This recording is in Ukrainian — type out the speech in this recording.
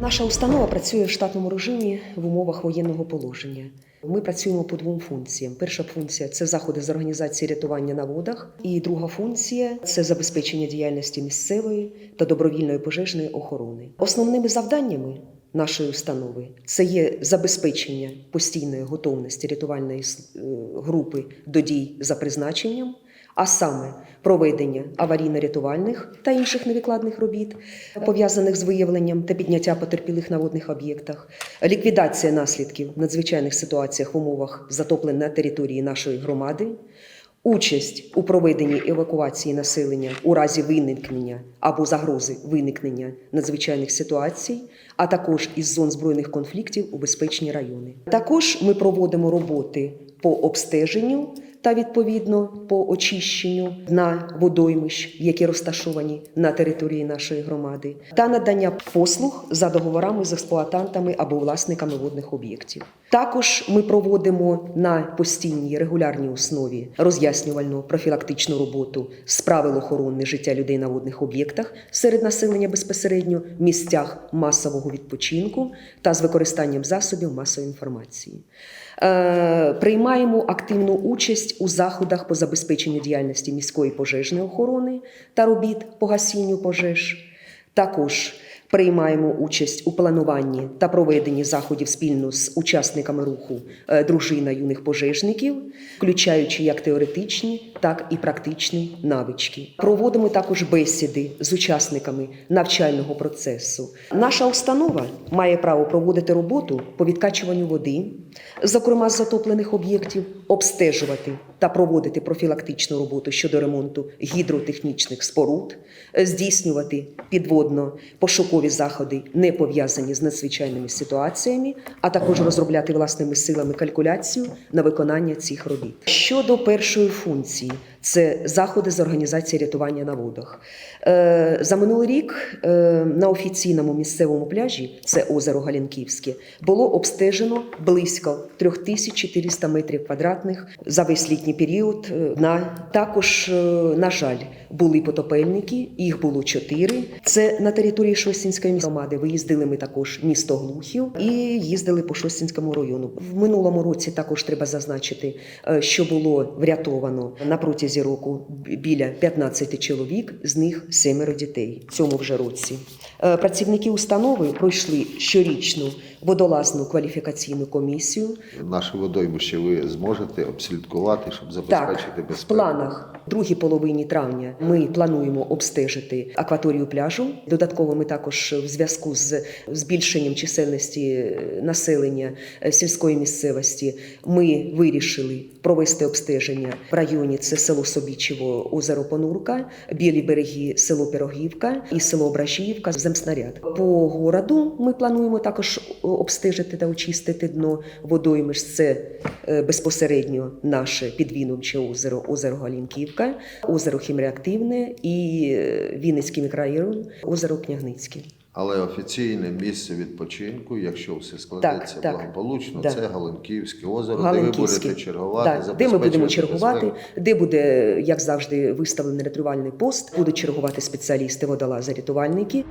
Наша установа працює в штатному режимі в умовах воєнного положення. Ми працюємо по двом функціям. Перша функція це заходи з організації рятування на водах, і друга функція це забезпечення діяльності місцевої та добровільної пожежної охорони. Основними завданнями нашої установи це є забезпечення постійної готовності рятувальної е, групи до дій за призначенням, а саме проведення аварійно-рятувальних та інших невідкладних робіт, пов'язаних з виявленням та підняття потерпілих на водних об'єктах, ліквідація наслідків в надзвичайних ситуаціях в умовах затоплень на території нашої громади. Участь у проведенні евакуації населення у разі виникнення або загрози виникнення надзвичайних ситуацій, а також із зон збройних конфліктів у безпечні райони. Також ми проводимо роботи по обстеженню та відповідно по очищенню дна водоймищ, які розташовані на території нашої громади, та надання послуг за договорами з експлуатантами або власниками водних об'єктів. Також ми проводимо на постійній регулярній основі роз'яснювальну профілактичну роботу з правил охорони життя людей на водних об'єктах серед населення безпосередньо в місцях масового відпочинку та з використанням засобів масової інформації. Е, Приймаємо активну участь у заходах по забезпеченню діяльності міської пожежної охорони та робіт по гасінню пожеж. Також приймаємо участь у плануванні та проведенні заходів спільно з учасниками руху е, дружина юних пожежників, включаючи як теоретичні, так і практичні навички. Проводимо також бесіди з учасниками навчального процесу. Наша установа має право проводити роботу по відкачуванню води, зокрема з затоплених об'єктів, обстежувати та проводити профілактичну роботу щодо ремонту гідротехнічних споруд, здійснювати підводно-пошукові заходи, не пов'язані з надзвичайними ситуаціями, а також розробляти власними силами калькуляцію на виконання цих робіт. Щодо першої функції, це заходи з організації рятування на водах. Е, За минулий рік е, на офіційному місцевому пляжі, це озеро Галінківське, було обстежено близько 3400 метрів квадратних за весь літній період. е, На також, на жаль, були потопельники, їх було чотири. Це на території Шостінської громади. Виїздили ми також місто Глухів і їздили по Шостінському району. В минулому році також треба зазначити, що було врятовано на протязі року біля 15 чоловік, з них семеро дітей. В цьому вже році Е, працівники установи пройшли щорічну водолазну кваліфікаційну комісію. Наше водоймище ви зможете обслідкувати, щоб Так, забезпечити в планах в другій половині травня ми плануємо обстежити акваторію пляжу. Додатково ми також в зв'язку з збільшенням чисельності е, населення е, сільської місцевості ми вирішили провести обстеження в районі. Це село Собічево, озеро Понурка, білі береги, село Пирогівка і село Бражіївка, земснаряд. По городу ми плануємо також обстежити та очистити дно водоймиш. Це е, безпосередньо наше підвінувче озеро, озеро Галінківка, озеро Хімреактивне і е, Вінницький мікрорайон, озеро Княгницьке. Але офіційне місце відпочинку, якщо все складеться Так, так. благополучно, так. це Галинківське озеро, де ви будете чергувати, так, де ми будемо чергувати, де буде, як завжди, виставлений рятувальний пост, будуть чергувати спеціалісти, водолази, рятувальники.